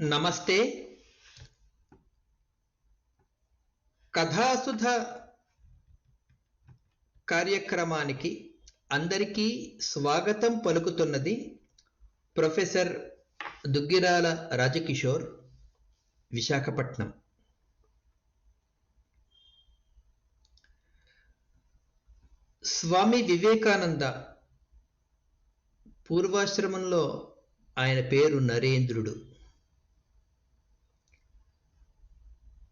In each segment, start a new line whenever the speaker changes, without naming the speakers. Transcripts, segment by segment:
నమస్తే. కథాసుధ కార్యక్రమానికి అందరికీ స్వాగతం పలుకుతున్నది ప్రొఫెసర్ దుగ్గిరాల రాజకిషోర్ విశాఖపట్నం. స్వామి వివేకానంద పూర్వాశ్రమంలో ఆయన పేరు నరేంద్రుడు.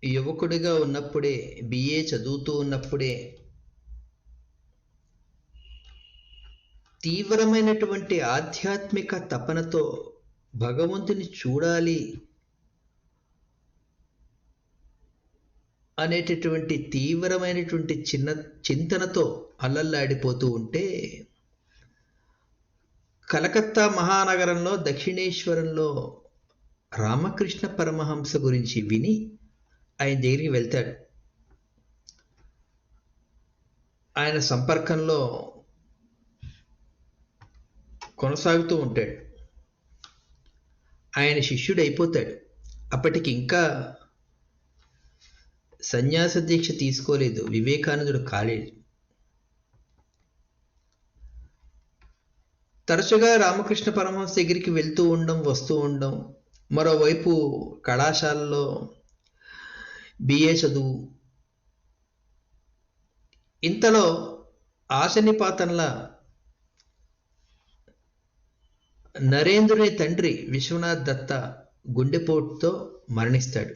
యువకుడిగా ఉన్నప్పుడే బిఏ చదువుతూ ఉన్నప్పుడే తీవ్రమైనటువంటి ఆధ్యాత్మిక తపనతో భగవంతుని చూడాలి అనేటటువంటి తీవ్రమైనటువంటి చిన్న చింతనతో అల్లల్లాడిపోతూ ఉంటే కలకత్తా మహానగరంలో దక్షిణేశ్వరంలో రామకృష్ణ పరమహంస గురించి విని ఆయన దగ్గరికి వెళ్తాడు. ఆయన సంపర్కంలో కొనసాగుతూ ఉంటాడు. ఆయన శిష్యుడు అయిపోతాడు. అప్పటికి ఇంకా సన్యాస దీక్ష తీసుకోలేదు. వివేకానందుడు కాలేదు. తరచుగా రామకృష్ణ పరమహంస దగ్గరికి వెళ్తూ ఉండడం వస్తూ ఉండడం మరోవైపు కళాశాలలో బిఏ చదువు. ఇంతలో ఆశనిపాతంలా నరేంద్రుని తండ్రి విశ్వనాథ్ దత్త గుండెపోటుతో మరణిస్తాడు.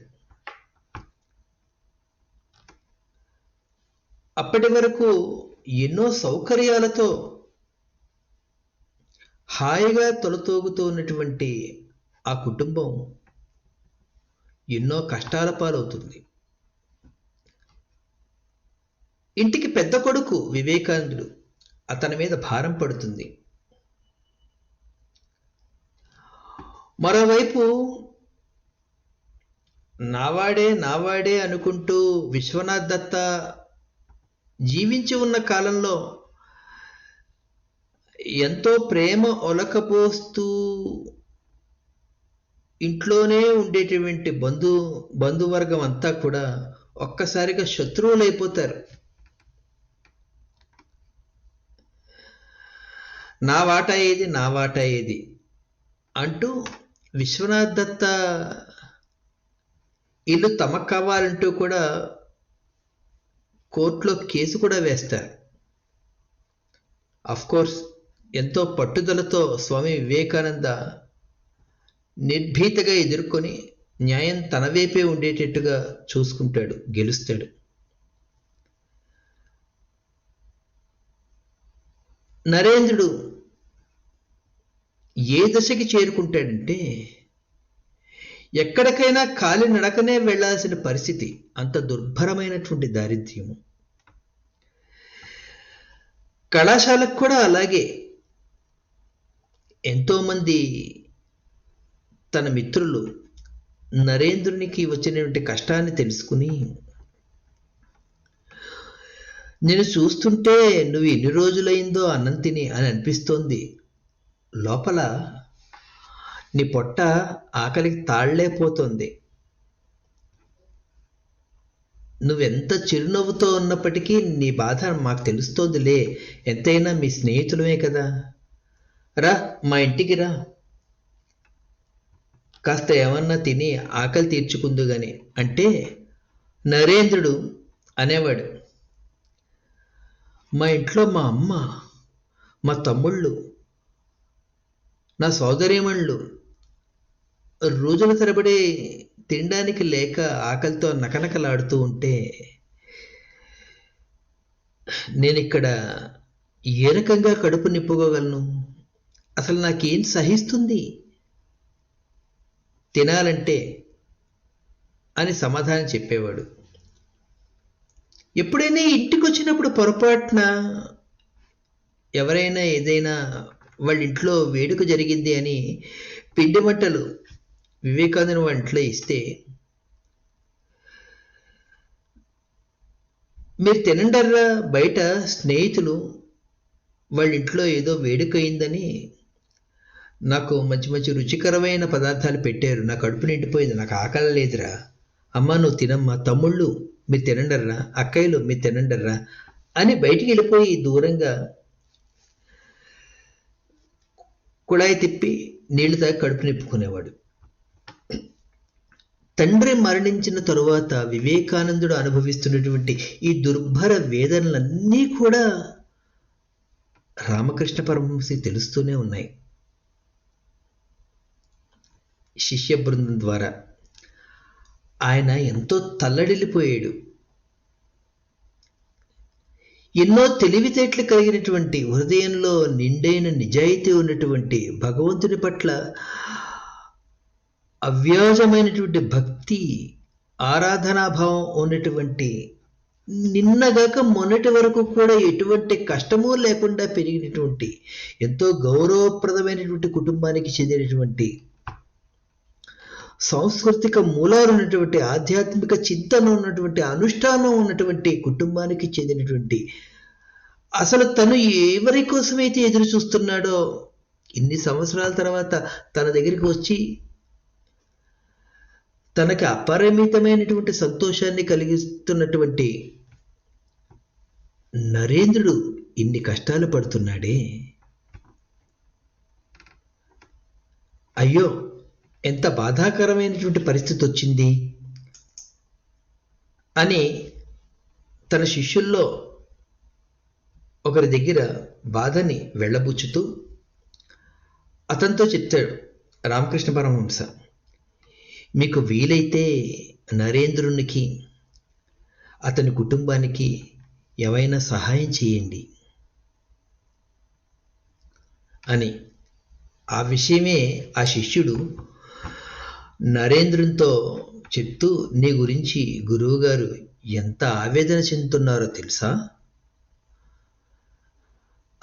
అప్పటి వరకు ఎన్నో సౌకర్యాలతో హాయిగా తొలతూగుతున్నటువంటి ఆ కుటుంబం ఎన్నో కష్టాల పాలవుతుంది. ఇంటికి పెద్ద కొడుకు వివేకానందుడు అతని మీద భారం పడుతుంది. మరోవైపు నావాడే నావాడే అనుకుంటూ విశ్వనాథ్ దత్త జీవించి ఉన్న కాలంలో ఎంతో ప్రేమ ఒలకపోస్తూ ఇంట్లోనే ఉండేటువంటి బంధు బంధువర్గం అంతా కూడా ఒక్కసారిగా శత్రువులు అయిపోతారు నా వాటా ఏది నా వాటా ఏది? అంటూ విశ్వనాథ్ దత్త ఇల్లు తమకు కావాలంటూ కూడా కోర్టులో కేసు కూడా వేస్తారు. కోర్స్ ఎంతో పట్టుదలతో స్వామి వివేకానంద నిర్భీతగా ఎదుర్కొని న్యాయం తన వైపే ఉండేటట్టుగా చూసుకుంటాడు గెలుస్తాడు. నరేంద్రుడు ఏ దశకి చేరుకుంటాడంటే ఎక్కడికైనా కాలి నడకనే వెళ్ళాల్సిన పరిస్థితి అంత దుర్భరమైనటువంటి దారిద్ర్యము. కళాశాలకు కూడా అలాగే ఎంతోమంది తన మిత్రులు నరేంద్రునికి వచ్చినటువంటి కష్టాన్ని తెలుసుకుని నేను చూస్తుంటే నువ్వు ఎన్ని రోజులైందో అన్నం తిని అని అనిపిస్తోంది. లోపల నీ పొట్ట ఆకలికి తాళ్ళేపోతుంది. నువ్వెంత చిరునవ్వుతో ఉన్నప్పటికీ నీ బాధ మాకు తెలుస్తోందిలే. ఎంతైనా మీ స్నేహితులమే కదా. రా మా ఇంటికి రా. కాస్త ఏమన్నా తిని ఆకలి తీర్చుకుందు గాని అంటే నరేంద్రుడు అనేవాడు మా ఇంట్లో మా అమ్మ మా తమ్ముళ్ళు నా సోదరీమణులు రోజుల తరబడి తినడానికి లేక ఆకలితో నకనకలాడుతూ ఉంటే నేను ఇక్కడ ఏ రకంగా కడుపు నిప్పుకోగలను అసలు నాకేం సహిస్తుంది? తినాలంటే అని సమాధానం చెప్పేవాడు. ఎప్పుడైనా ఇంటికి వచ్చినప్పుడు పొరపాటున ఎవరైనా ఏదైనా వాళ్ళ ఇంట్లో వేడుక జరిగింది అని పిండి వంటలు వివేకానంద వాళ్ళ ఇంట్లో ఇస్తే మీరు తినండర్రా బయట స్నేహితులు వాళ్ళ ఇంట్లో ఏదో వేడుక అయిందని నాకు మంచి మంచి రుచికరమైన పదార్థాలు పెట్టారు. నా కడుపు నిండిపోయింది. నాకు ఆకలి లేదురా. అమ్మ నువ్వు తినమ్మా. తమ్ముళ్ళు మీరు తినండర్రా. అక్కయ్యలు మీరు తినండర్రా. అని బయటికి వెళ్ళిపోయి దూరంగా కుళాయి తిప్పి నీళ్ళు తాగి కడుపు నింపుకునేవాడు. తండ్రి మరణించిన తరువాత వివేకానందుడు అనుభవిస్తున్నటువంటి ఈ దుర్భర వేదనలన్నీ కూడా రామకృష్ణ పరమహంసకి తెలుస్తూనే ఉన్నాయి. శిష్య బృందం ద్వారా. ఆయన ఎంతో తల్లడిల్లిపోయాడు. ఎన్నో తెలివితేటలు కలిగినటువంటి హృదయంలో నిండైన నిజాయితీ ఉన్నటువంటి భగవంతుని పట్ల అవ్యాజమైనటువంటి భక్తి ఆరాధనాభావం ఉన్నటువంటి నిన్నగాక మొన్నటి వరకు కూడా ఎటువంటి కష్టము లేకుండా పెరిగినటువంటి ఎంతో గౌరవప్రదమైనటువంటి కుటుంబానికి చెందినటువంటి సాంస్కృతిక మూలాలు ఉన్నటువంటి ఆధ్యాత్మిక చింతన ఉన్నటువంటి అనుష్ఠానం ఉన్నటువంటి కుటుంబానికి చెందినటువంటి అసలు తను ఎవరి కోసమైతే ఎదురు చూస్తున్నాడో ఇన్ని సంవత్సరాల తర్వాత తన దగ్గరికి వచ్చి తనకి అపరిమితమైనటువంటి సంతోషాన్ని కలిగిస్తున్నటువంటి నరేంద్రుడు ఇన్ని కష్టాలు పడుతున్నాడే. అయ్యో! ఎంత బాధాకరమైనటువంటి పరిస్థితి వచ్చింది? అని తన శిష్యుల్లో ఒకరి దగ్గర బాధని వెళ్ళబుచ్చుతూ అతనితో చెప్తాడు రామకృష్ణ పరమహంస మీకు వీలైతే నరేంద్రునికి అతని కుటుంబానికి ఏవైనా సహాయం చేయండి అని. ఆ విషయమే ఆ శిష్యుడు నరేంద్రంతో చెప్తూ నీ గురించి గురువుగారు ఎంత ఆవేదన చెందుతున్నారో తెలుసా?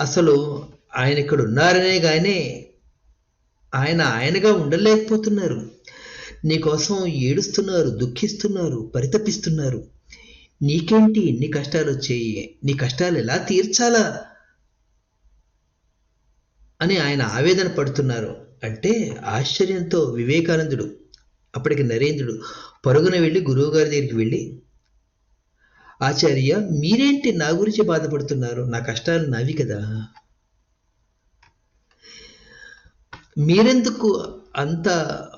అసలు ఆయన ఇక్కడ ఉన్నారనే కానీ ఆయన ఆయనగా ఉండలేకపోతున్నారు. నీకోసం ఏడుస్తున్నారు దుఃఖిస్తున్నారు పరితపిస్తున్నారు. నీకేంటి ఎన్ని కష్టాలు వచ్చాయి? నీ కష్టాలు ఎలా తీర్చాలా? అని ఆయన ఆవేదన పడుతున్నారు. అంటే ఆశ్చర్యంతో వివేకానందుడు అప్పటికి నరేంద్రుడు పరుగున వెళ్ళి గురువుగారి దగ్గరికి వెళ్ళి ఆచార్య మీరేంటి నా గురించి బాధపడుతున్నారు? నా కష్టాలు నావి కదా. మీరెందుకు అంత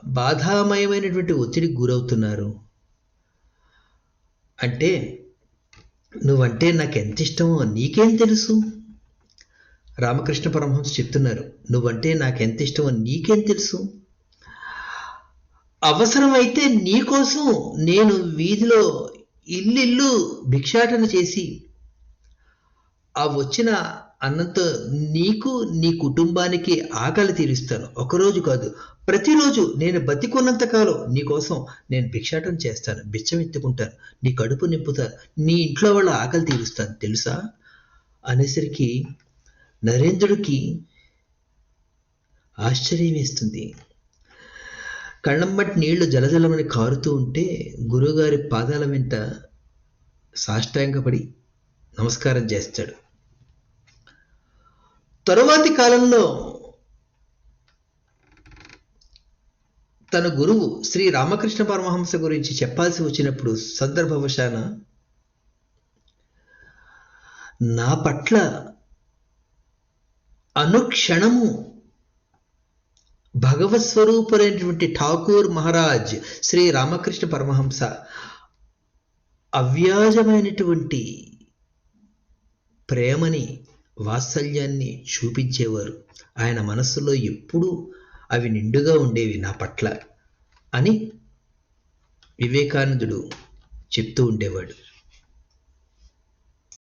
బాధామయమైనటువంటి ఒత్తిడికి గురవుతున్నారు? అంటే నువ్వంటే నాకు ఎంత ఇష్టమో నీకేం తెలుసు? రామకృష్ణ పరమహంస చెప్తున్నారు నువ్వంటే నాకు ఎంత ఇష్టమో నీకేం తెలుసు? అవసరమైతే నీకోసం నేను వీధిలో ఇల్లిల్లు భిక్షాటన చేసి ఆ వచ్చిన అన్నంతో నీకు నీ కుటుంబానికి ఆకలి తీరుస్తాను. ఒకరోజు కాదు ప్రతిరోజు నేను బతికున్నంతకాలం నీకోసం నేను భిక్షాటన చేస్తాను బిచ్చం ఎత్తుకుంటాను నీ కడుపు నింపుతాను నీ ఇంట్లో వాళ్ళ ఆకలి తీరుస్తాను. తెలుసా? అనేసరికి నరేంద్రుడికి ఆశ్చర్యం వేస్తుంది. కళ్ళమ్మటి నీళ్ళు జలజలమని కారుతూ ఉంటే గురువుగారి పాదాల వెంట సాష్టాంగపడి నమస్కారం చేస్తాడు. తరువాతి కాలంలో తన గురువు శ్రీ రామకృష్ణ పరమహంస గురించి చెప్పాల్సి వచ్చినప్పుడు సందర్భవశాన నా పట్ల అనుక్షణము భగవత్ స్వరూపులైనటువంటి ఠాకూర్ మహారాజ్ శ్రీ రామకృష్ణ పరమహంస అవ్యాజమైనటువంటి ప్రేమని వాత్సల్యాన్ని చూపించేవారు. ఆయన మనస్సులో ఎప్పుడూ అవి నిండుగా ఉండేవి నా పట్ల అని వివేకానందుడు చెప్తూ ఉండేవాడు.